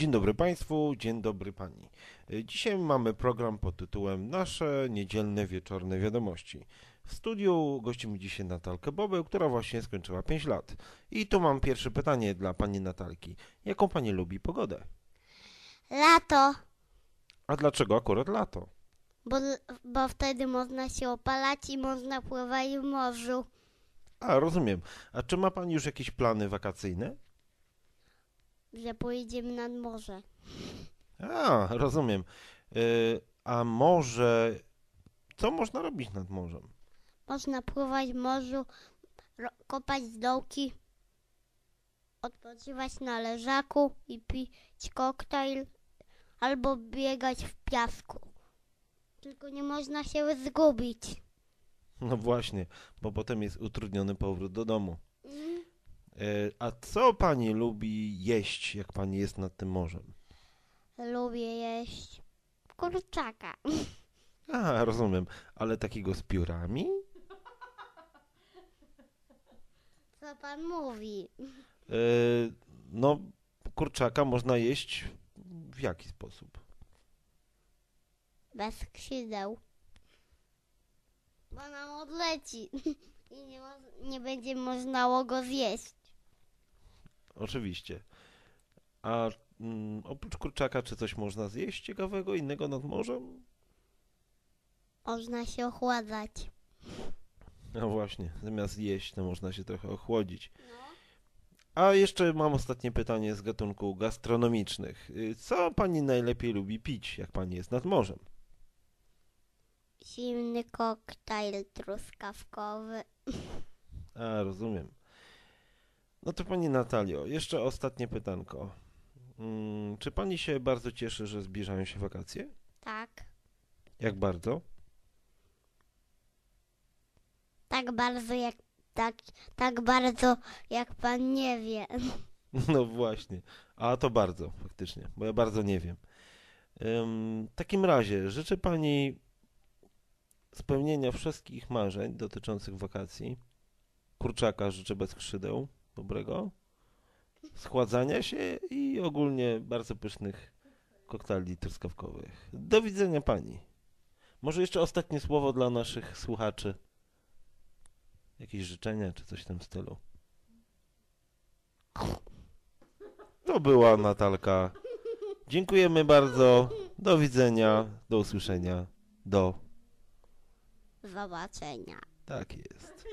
Dzień dobry Państwu, dzień dobry Pani. Y, Dzisiaj mamy program pod tytułem Nasze niedzielne wieczorne wiadomości. W studiu gościmy dzisiaj Natalkę Bobeł, która właśnie skończyła 5 lat. I tu mam pierwsze pytanie dla Pani Natalki. Jaką Pani lubi pogodę? Lato, A dlaczego akurat lato? bo, bo wtedy można się opalać i można pływać w morzu. A, rozumiem. A czy ma Pani już jakieś plany wakacyjne? Że pojedziemy nad morze. A, rozumiem. Y, A może... Co można robić nad morzem? Można pływać w morzu, kopać dołki, odpoczywać na leżaku i pić koktajl albo biegać w piasku. Tylko nie można się zgubić. No właśnie, bo potem jest utrudniony powrót do domu. E, A co pani lubi jeść, jak pani jest nad tym morzem? Lubię jeść kurczaka. A, rozumiem, ale takiego z piórami? Co pan mówi? E, No, kurczaka można jeść w jaki sposób? Bez skrzydeł. Bo nam odleci i nie, nie będzie można go zjeść. Oczywiście. A mm, oprócz kurczaka, czy coś można zjeść ciekawego, innego nad morzem? Można się ochładzać. No właśnie, zamiast jeść, to można się trochę ochłodzić. A jeszcze mam ostatnie pytanie z gatunku gastronomicznych. Y, Co pani najlepiej lubi pić, jak pani jest nad morzem? Zimny koktajl truskawkowy. A, rozumiem. No to pani Natalio, jeszcze ostatnie pytanko. Mm, czy pani się bardzo cieszy, że zbliżają się wakacje? Tak. Jak bardzo? Tak bardzo jak tak, tak bardzo jak pan nie wie. No właśnie. A to bardzo, faktycznie, bo ja bardzo nie wiem. Ym, w takim razie życzę pani spełnienia wszystkich marzeń dotyczących wakacji. Kurczaka życzę bez skrzydeł, dobrego. Schładzania się i ogólnie bardzo pysznych koktajli truskawkowych. Do widzenia pani. Może jeszcze ostatnie słowo dla naszych słuchaczy. Jakieś życzenia czy coś w tym stylu. To była Natalka. Dziękujemy bardzo. Do widzenia. Do usłyszenia. Do. Zobaczenia. Tak jest.